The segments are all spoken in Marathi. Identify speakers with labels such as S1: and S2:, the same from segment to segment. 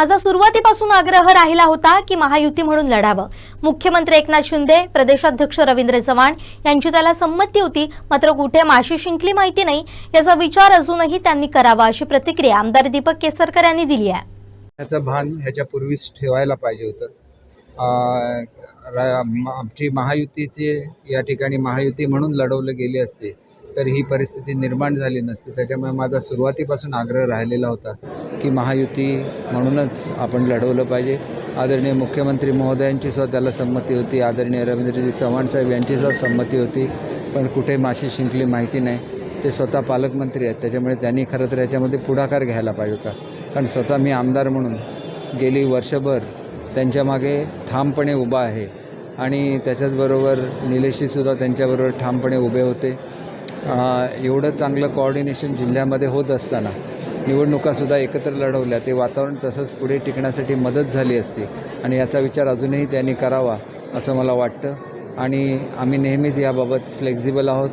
S1: माझा सुरुवातीपासून आग्रह राहिला होता की महायुती म्हणून लढावं. मुख्यमंत्री एकनाथ शिंदे प्रदेशाध्यक्ष रवींद्र चव्हाण यांची त्याला संमती होती. मात्र कुठे माशी शिंकली माहिती नाही. याचा विचार अजूनही त्यांनी करावा अशी प्रतिक्रिया आमदार दीपक केसरकर यांनी दिली आहे.
S2: ह्याचं भान ह्याच्यापूर्वीच ठेवायला पाहिजे होतं. आमची महायुतीची या ठिकाणी महायुती म्हणून लढवलं गेली असते तर ही परिस्थिती निर्माण झाली नसते. त्याच्यामुळे माझा सुरुवातीपासून आग्रह राहिलेला होता. की महायुती म्हणूनच आपण लढवलं पाहिजे. आदरणीय मुख्यमंत्री महोदयांची सुद्धा त्याला संमती होती. आदरणीय रवींद्रजी चव्हाण साहेब यांचीसुद्धा संमती होती. पण कुठे माशी शिंकली माहिती नाही. ते स्वतः पालकमंत्री आहेत. त्याच्यामुळे त्यांनी खरं तर याच्यामध्ये पुढाकार घ्यायला पाहिजे होता. कारण स्वतः मी आमदार म्हणून गेली वर्षभर त्यांच्यामागे ठामपणे उभा आहे. आणि त्याच्याचबरोबर निलेशीसुद्धा त्यांच्याबरोबर ठामपणे उभे होते. एवढं चांगलं कॉर्डिनेशन जिल्ह्यामध्ये होत असताना निवडणुकासुद्धा एकत्र लढवल्या. ते वातावरण तसंच पुढे टिकण्यासाठी मदत झाली असती आणि याचा विचार अजूनही त्यांनी करावा असं मला वाटतं. आणि आम्ही नेहमीच याबाबत फ्लेक्झिबल आहोत.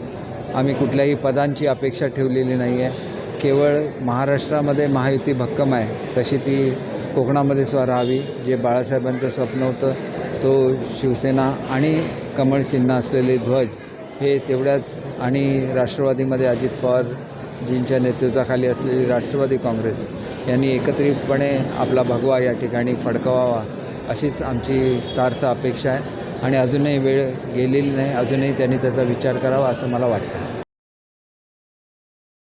S2: आम्ही कुठल्याही पदांची अपेक्षा ठेवलेली नाही आहे केवळ महाराष्ट्रामध्ये महायुती भक्कम आहे. तशी ती कोकणामध्ये सुद्धा राहावी जे बाळासाहेबांचं स्वप्न होतं तो शिवसेना आणि कमळचिन्ह असलेले ध्वज हे तेवढ्याच आणि राष्ट्रवादीमध्ये अजित पवारजींच्या नेतृत्वाखाली असलेली राष्ट्रवादी काँग्रेस यांनी एकत्रितपणे आपला भगवा या ठिकाणी फडकवावा अशीच आमची सार्थ अपेक्षा आहे. आणि अजूनही वेळ गेलेली नाही अजूनही त्यांनी त्याचा विचार करावा असं मला वाटतं.